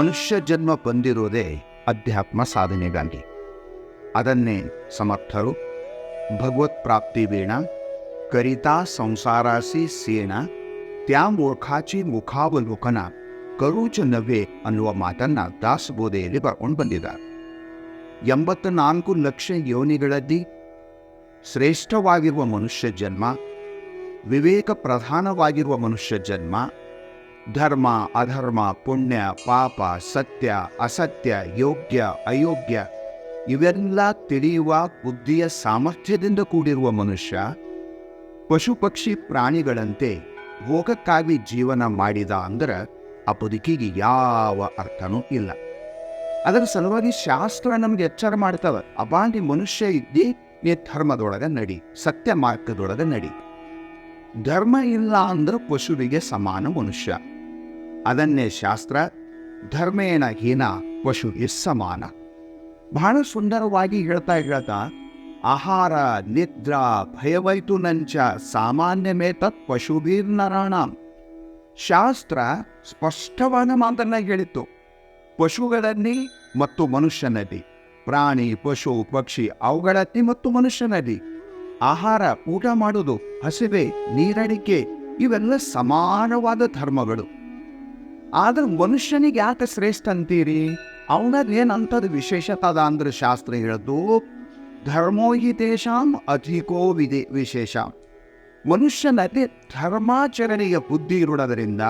ಮನುಷ್ಯ ಜನ್ಮ ಬಂದಿರುವುದೇ ಅಧ್ಯಾತ್ಮ ಸಾಧನೆಗಾಗಿ. ಅದನ್ನೇ ಸಮರ್ಥರು ಭಗವತ್ ಪ್ರಾಪ್ತಿ ವೀಣ, ಕರಿತಾ ಸಂಸಾರಾಸಿ ಸೇಣ ತ್ಯಾ ಮೂರ್ಖಾಚಿ ಮುಖಾವಲೋಕನ, ಕರುಚ ನವ್ವೆ ಅನ್ನುವ ಮಾತನ್ನ ದಾಸಬೋಧೆಯಲ್ಲಿ ಬರ್ಕೊಂಡು ಬಂದಿದ್ದಾರೆ. ಎಂಬತ್ತ ನಾಲ್ಕು ಲಕ್ಷ ಯೋನಿಗಳಲ್ಲಿ ಶ್ರೇಷ್ಠವಾಗಿರುವ ಮನುಷ್ಯ ಜನ್ಮ, ವಿವೇಕ ಪ್ರಧಾನವಾಗಿರುವ ಮನುಷ್ಯ ಜನ್ಮ ಧರ್ಮ, ಅಧರ್ಮ, ಪುಣ್ಯ, ಪಾಪ, ಸತ್ಯ, ಅಸತ್ಯ, ಯೋಗ್ಯ, ಅಯೋಗ್ಯ ಇವೆಲ್ಲ ತಿಳಿಯುವ ಬುದ್ಧಿಯ ಸಾಮರ್ಥ್ಯದಿಂದ ಕೂಡಿರುವ ಮನುಷ್ಯ ಪಶು ಪಕ್ಷಿ ಪ್ರಾಣಿಗಳಂತೆ ಭೋಗಕ್ಕಾಗಿ ಜೀವನ ಮಾಡಿದ ಅಂದ್ರೆ ಆ ಬದುಕಿಗೆ ಯಾವ ಅರ್ಥನೂ ಇಲ್ಲ. ಅದರ ಸಲುವಾಗಿ ಶಾಸ್ತ್ರ ನಮ್ಗೆ ಎಚ್ಚರ ಮಾಡ್ತವೆ. ಅಬಾಂಡಿ ಮನುಷ್ಯ ಇದ್ದಿ ನೀ ಧರ್ಮದೊಳಗೆ ನಡಿ, ಸತ್ಯ ಮಾರ್ಗದೊಳಗೆ ನಡಿ. ಧರ್ಮ ಇಲ್ಲ ಅಂದ್ರೆ ಪಶುವಿಗೆ ಸಮಾನ ಮನುಷ್ಯ. ಅದನ್ನೇ ಶಾಸ್ತ್ರ, ಧರ್ಮೇಣ ಹೀನ ಪಶು ಸಮಾನ. ಬಹಳ ಸುಂದರವಾಗಿ ಹೇಳ್ತಾ ಹೇಳ್ತಾ, ಆಹಾರ, ನಿದ್ರಾ ಭಯವೈತು ನಂಚ ಸಾಮಾನ್ಯಮೇ ತತ್ ಪಶುಭೀರ್ನರಾಣ ಶಾಸ್ತ್ರ ಸ್ಪಷ್ಟವಾದ ಮಾತನ್ನ ಹೇಳಿತ್ತು. ಪಶುಗಳಲ್ಲಿ ಮತ್ತು ಮನುಷ್ಯನಲ್ಲಿ ಪ್ರಾಣಿ, ಪಶು, ಪಕ್ಷಿ ಅವುಗಳಲ್ಲಿ ಮತ್ತು ಮನುಷ್ಯನಲ್ಲಿ ಆಹಾರ, ಊಟ ಮಾಡುವುದು, ಹಸಿವೆ, ನೀರಡಿಕೆ, ಇವೆಲ್ಲ ಸಮಾನವಾದ ಧರ್ಮಗಳು. ಆದ್ರೆ ಮನುಷ್ಯನಿಗೆ ಯಾಕೆ ಶ್ರೇಷ್ಠ ಅಂತೀರಿ? ಅವನಲ್ಲಿ ಏನಂಥದ್ದು ಅದ ಅಂದ್ರೆ ಶಾಸ್ತ್ರ ಹೇಳದು? ಧರ್ಮೋ ಹಿ ಅಧಿಕೋ ವಿಧಿ ವಿಶೇಷ. ಮನುಷ್ಯನಲ್ಲಿ ಧರ್ಮಾಚರಣೆಯ ಬುದ್ಧಿ ಇರುವುದರಿಂದ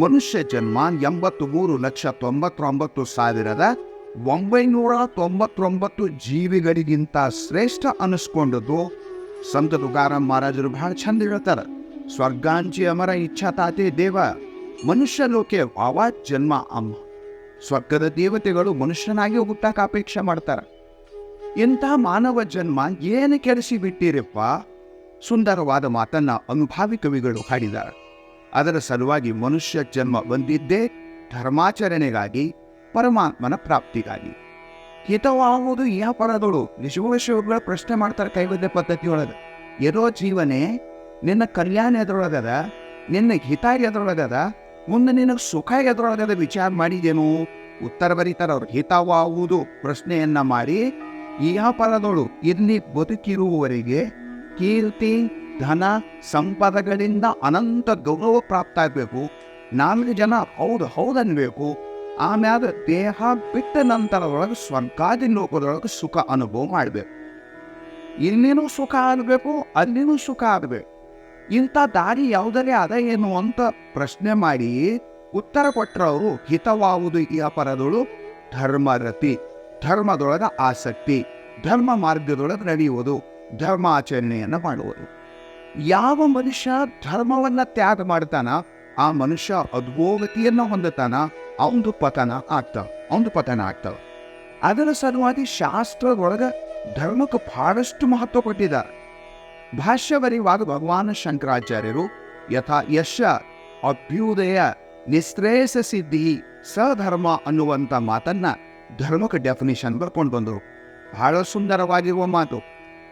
ಮನುಷ್ಯ ಜನ್ಮ ಎಂಬತ್ತು ಮೂರು ಲಕ್ಷ ತೊಂಬತ್ತೊಂಬತ್ತು ಸಾವಿರದ ಒಂಬೈನೂರ ತೊಂಬತ್ತೊಂಬತ್ತು ಜೀವಿಗಳಿಗಿಂತ ಶ್ರೇಷ್ಠ ಅನಿಸ್ಕೊಂಡದ್ದು. ಸಂತ ತುಕಾರಾಮ್ ಮಹಾರಾಜರು ಬಹಳ ಚಂದ ಹೇಳ್ತಾರೆ. ಸ್ವರ್ಗಾಂಚಿ ಅಮರ ಇಚ್ಛಾತಾತೆ ದೇವ. ಮನುಷ್ಯ ಲೋಕೆ ವಾವಾ, ಜನ್ಮ, ಅಮ್ಮ. ಸ್ವರ್ಗದ ದೇವತೆಗಳು ಮನುಷ್ಯನಾಗಿ ಹುಟ್ಟಕ್ಕೆ ಅಪೇಕ್ಷೆ ಮಾಡ್ತಾರೆ. ಇಂಥ ಮಾನವ ಜನ್ಮ, ಏನು ಕೆಡಿಸಿ ಬಿಟ್ಟಿರಪ್ಪ, ಸುಂದರವಾದ ಮಾತನ್ನ ಅನುಭಾವಿ ಕವಿಗಳು ಹಾಡಿದ್ದಾರೆ. ಅದರ ಸಲುವಾಗಿ ಮನುಷ್ಯ ಜನ್ಮ ಬಂದಿದ್ದೇ ಧರ್ಮಾಚರಣೆಗಾಗಿ, ಪರಮಾತ್ಮನ ಪ್ರಾಪ್ತಿಗಾಗಿ. ಹಿತವಾಗುವುದು ಯಾವ ಪರದಳು ನಿಜವಶಗಳ ಪ್ರಶ್ನೆ ಮಾಡ್ತಾರೆ ಕೈವದ್ಯ ಪದ್ಧತಿಯೊಳಗೆ. ಇರೋ ಜೀವನೇ ನಿನ್ನ ಕಲ್ಯಾಣ ಎದುರೊಳಗದ ನಿನ್ನ ಹಿತ ಎದ್ರೊಳಗದ ಮುಂದೆ ನಿನಗೆ ಸುಖ ಎದ್ರೊಳಗದ ವಿಚಾರ ಮಾಡಿದೇನು? ಉತ್ತರ ಬರೀತಾರ ಅವ್ರು. ಹಿತವಾಗುವುದು ಪ್ರಶ್ನೆಯನ್ನ ಮಾಡಿ, ಈ ಪರದೋಳು ಇಲ್ಲಿ ಬದುಕಿರುವವರಿಗೆ ಕೀರ್ತಿ, ಧನ, ಸಂಪದಗಳಿಂದ ಅನಂತ ಗೌರವ ಪ್ರಾಪ್ತ ಆಗಬೇಕು. ನಾಲ್ಕು ಜನ ಹೌದು ಹೌದನ್ಬೇಕು. ಆಮ್ಯಾಗ ದೇಹ ಬಿಟ್ಟ ನಂತರದೊಳಗೆ ಸ್ವರ್ಗಾದಿ ಲೋಕದೊಳಗೆ ಸುಖ ಅನುಭವ ಮಾಡಬೇಕು. ಇಲ್ಲಿನೂ ಸುಖ ಆಗಬೇಕು? ಅಲ್ಲಿನೂ ಸುಖ ಆಗಬೇಕು. ಇಂಥ ದಾರಿ ಯಾವುದರೇ ಅದ ಏನು ಅಂತ ಪ್ರಶ್ನೆ ಮಾಡಿ ಉತ್ತರ ಕೊಟ್ಟರವರು ಹಿತವಾವುದು ಈ ಅಪರದಳು ಧರ್ಮರತಿ, ಧರ್ಮದೊಳಗ ಆಸಕ್ತಿ, ಧರ್ಮ ಮಾರ್ಗದೊಳಗೆ ನಡೆಯುವುದು ಧರ್ಮಾಚರಣೆಯನ್ನು ಮಾಡುವುದು. ಯಾವ ಮನುಷ್ಯ ಧರ್ಮವನ್ನ ತ್ಯಾಗ ಮಾಡ್ತಾನ, ಆ ಮನುಷ್ಯ ಅದ್ಭೋಗತಿಯನ್ನು ಹೊಂದುತ್ತಾನ ಅವಂದು ಪತನ ಆಗ್ತಾವ ಅವಂದು ಪತನ ಆಗ್ತಾವ ಅದರ ಸಲುವಾಗಿ ಶಾಸ್ತ್ರದೊಳಗ ಧರ್ಮಕ್ಕೆ ಬಹಳಷ್ಟು ಮಹತ್ವ ಕೊಟ್ಟಿದ್ದಾರೆ. ಭಾಷ್ಯ ಬರೆಯುವಾಗ ಭಗವಾನ ಶಂಕರಾಚಾರ್ಯರು ಯಥಾ ಯಶ ಅಭ್ಯುದಯ ನಿಶ್ರೇಯಸ ಸಿದ್ಧಿ ಸಧರ್ಮ ಅನ್ನುವಂಥ ಮಾತನ್ನ ಧರ್ಮಕ್ಕೆ ಡೆಫಿನಿಷನ್ ಬರ್ಕೊಂಡು ಬಂದರು. ಬಹಳ ಸುಂದರವಾಗಿರುವ ಮಾತು.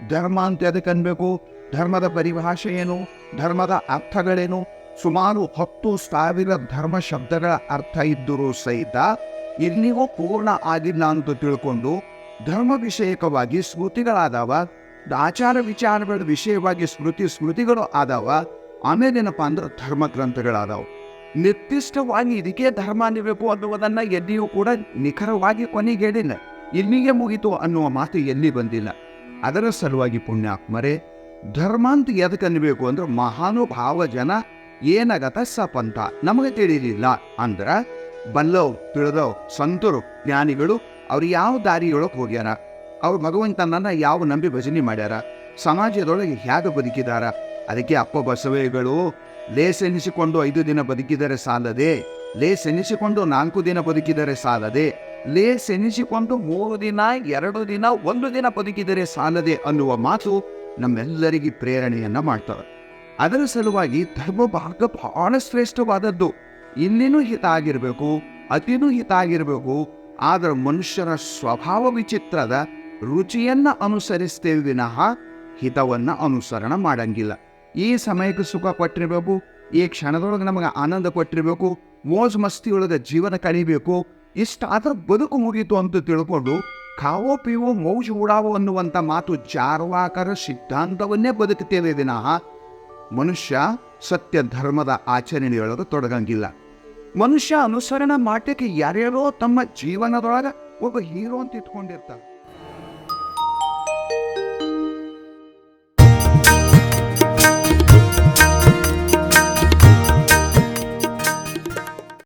ಧರ್ಮ ಅಂತ ಅದಕ್ಕೆ ಅನ್ಬೇಕು? ಧರ್ಮದ ಪರಿಭಾಷೆ ಏನು? ಧರ್ಮದ ಅರ್ಥಗಳೇನು? ಸುಮಾರು ಹತ್ತು ಸಾವಿರ ಧರ್ಮ ಶಬ್ದಗಳ ಅರ್ಥ ಇದ್ದರೂ ಸಹಿತ ಇಲ್ಲಿಗೂ ಪೂರ್ಣ ಆಗಿಲ್ಲ ಅಂತ ತಿಳ್ಕೊಂಡು ಧರ್ಮ ವಿಷಯಕವಾಗಿ ಸ್ಮೃತಿಗಳಾದವ ಆಚಾರ ವಿಚಾರಗಳ ವಿಷಯವಾಗಿ ಸ್ಮೃತಿ ಸ್ಮೃತಿಗಳು ಆದವ ಆಮೇಲೆ ಅಂದ್ರ ಧರ್ಮ ಗ್ರಂಥಗಳಾದವು. ನಿರ್ದಿಷ್ಟವಾಗಿ ಇದಕ್ಕೆ ಧರ್ಮ ಅನ್ನಬೇಕು ಅನ್ನುವುದನ್ನ ಎಲ್ಲಿಯೂ ಕೂಡ ನಿಖರವಾಗಿ ಕೊನೆಗೆ ಹೇಳಿಲ್ಲ ಇಲ್ಲಿಗೆ ಮುಗಿತು ಅನ್ನುವ ಮಾತು ಎಲ್ಲಿ ಬಂದಿಲ್ಲ. ಅದರ ಸಲುವಾಗಿ ಪುಣ್ಯಾತ್ಮರೇ ಧರ್ಮ ಅಂತ ಎದಕ್ಕೆ ಅನ್ನಬೇಕು ಅಂದ್ರೆ ಮಹಾನುಭಾವ ಜನ ಏನಾಗತ್ತ ಸಪಂತ ನಮಗೆ ತಿಳಿಲಿಲ್ಲ. ಅಂದ್ರ ಬಲ್ಲವ್, ತಿಳಿದವ್, ಸಂತರು, ಜ್ಞಾನಿಗಳು ಅವ್ರು ಯಾವ ದಾರಿಯೊಳಗೆ ಹೋಗ್ಯಾರ? ಅವ್ರು ಭಗವಂತನನ್ನ ಯಾವ ನಂಬಿ ಭಜನೆ ಮಾಡ್ಯಾರ? ಸಮಾಜದೊಳಗೆ ಹೇಗೆ ಬದುಕಿದಾರ? ಅದಕ್ಕೆ ಅಪ್ಪ ಬಸವೇಗಳು ಲೇಸೆನಿಸಿಕೊಂಡು ಐದು ದಿನ ಬದುಕಿದರೆ ಸಾಲದೆ? ಲೇಸೆನಿಸಿಕೊಂಡು ನಾಲ್ಕು ದಿನ ಬದುಕಿದರೆ ಸಾಲದೆ? ಲೇಸೆನಿಸಿಕೊಂಡು ಮೂರು ದಿನ, ಎರಡು ದಿನ, ಒಂದು ದಿನ ಬದುಕಿದರೆ ಸಾಲದೆ ಅನ್ನುವ ಮಾತು ನಮ್ಮೆಲ್ಲರಿಗೆ ಪ್ರೇರಣೆಯನ್ನ ಮಾಡ್ತವೆ ಅದರ ಸಲುವಾಗಿ ಧರ್ಮ ಭಾಗ ಬಹಳ ಶ್ರೇಷ್ಠವಾದದ್ದು. ಇಲ್ಲಿನೂ ಹಿತ ಆಗಿರಬೇಕು, ಅತಿನೂ ಹಿತ ಆಗಿರಬೇಕು, ಆದರೆ ಮನುಷ್ಯರ ಸ್ವಭಾವ ವಿಚಿತ್ರದ ರುಚಿಯನ್ನ ಅನುಸರಿಸ್ತೇವೆ ವಿನಃ ಹಿತವನ್ನ ಅನುಸರಣ ಮಾಡಂಗಿಲ್ಲ. ಈ ಸಮಯಕ್ಕೆ ಸುಖ ಕೊಟ್ಟಿರಬೇಕು, ಈ ಕ್ಷಣದೊಳಗೆ ನಮಗೆ ಆನಂದ ಕೊಟ್ಟಿರಬೇಕು, ಮೋಜು ಮಸ್ತಿಯೊಳಗೆ ಜೀವನ ಕಳಿಬೇಕು ಇಷ್ಟಾದ್ರೂ ಬದುಕು ಮುಗೀತು ಅಂತ ತಿಳ್ಕೊಂಡು ಕಾವೋ ಪೀವೋ ಮೌಜು ಉಡಾವೋ ಅನ್ನುವಂಥ ಮಾತು ಜಾರ್ವಾಕರ ಸಿದ್ಧಾಂತವನ್ನೇ ಬದುಕುತ್ತೇವೆ ವಿನಃ ಮನುಷ್ಯ ಸತ್ಯ ಧರ್ಮದ ಆಚರಣೆಯೊಳಗೆ ತೊಡಗಂಗಿಲ್ಲ. ಮನುಷ್ಯ ಅನುಸರಣೆ ಮಾಡಲಿಕ್ಕೆ ಯಾರ್ಯಾರೋ ತಮ್ಮ ಜೀವನದೊಳಗೆ ಒಬ್ಬ ಹೀರೋ ಅಂತ ಇಟ್ಕೊಂಡಿರ್ತಾರೆ.